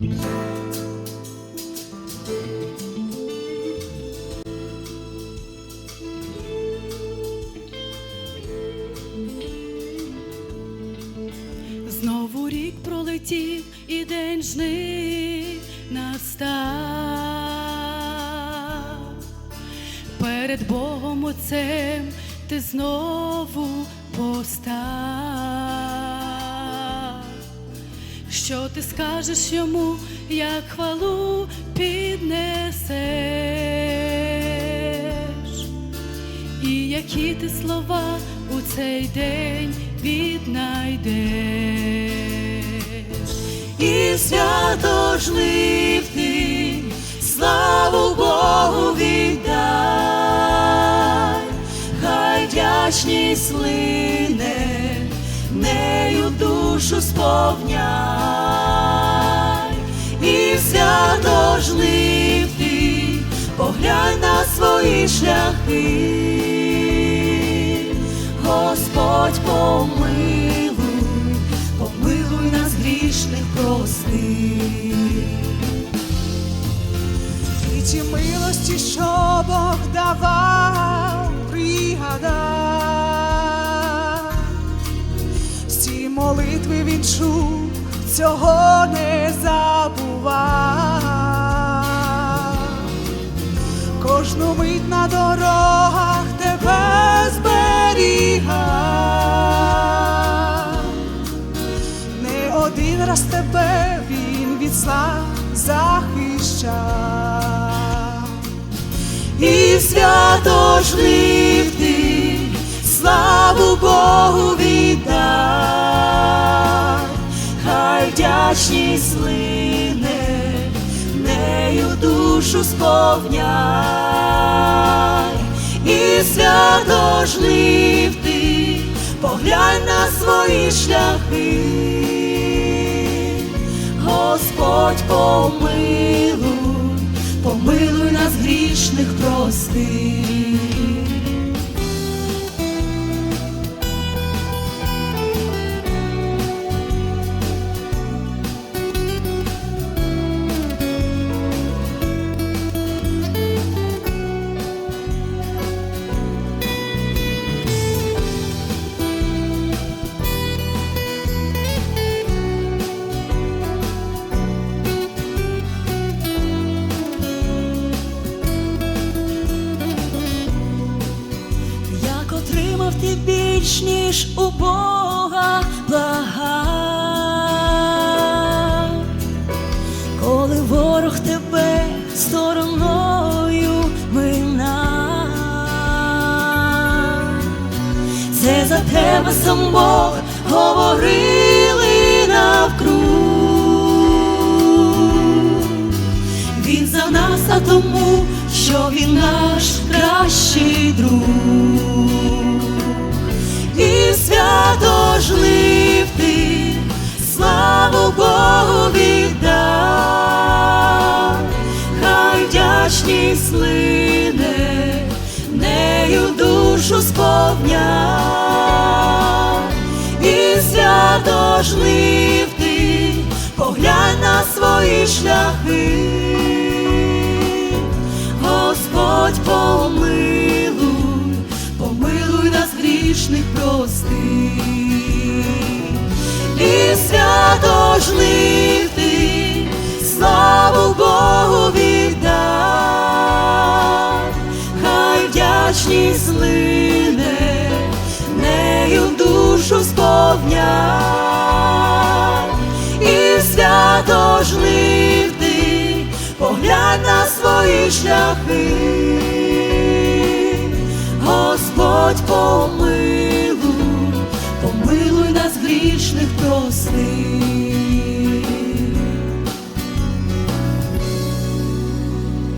Знову рік пролетів і день жнив настав. Перед Богом Отцем ти знову постав. Що ти скажеш йому, як хвалу піднесеш? І які ти слова у цей день віднайдеш? і свято жнив ти, славу Богу віддай, хай вдячність нею душу сповняй, і свято ти, поглянь на свої шляхи. Господь помилуй, помилуй нас грішних прости. І ті милості, що Бог давав, пригадай, молитви він чув, цього не забував. Кожну мить на дорогах тебе зберігав. Не один раз тебе він від зла захищав. І свято хай вдячність лине, нею душу сповняй, і свято жнив ти, поглянь на свої шляхи. Господь помилуй, помилуй нас грішних прости. Отримав ти більш, ніж у Бога блага, коли ворог тебе стороною мина, це за тебе сам Бог говорили навкруг. Він за нас, а тому, що він наш кращий друг. І свято жнив ти, славу Богу віддай, хай вдячність лине, нею душу сповняй, і свято жнив ти, поглянь на свої шляхи. Господь помилуй, шляхи. Господь помилуй, помилуй нас грішних прости.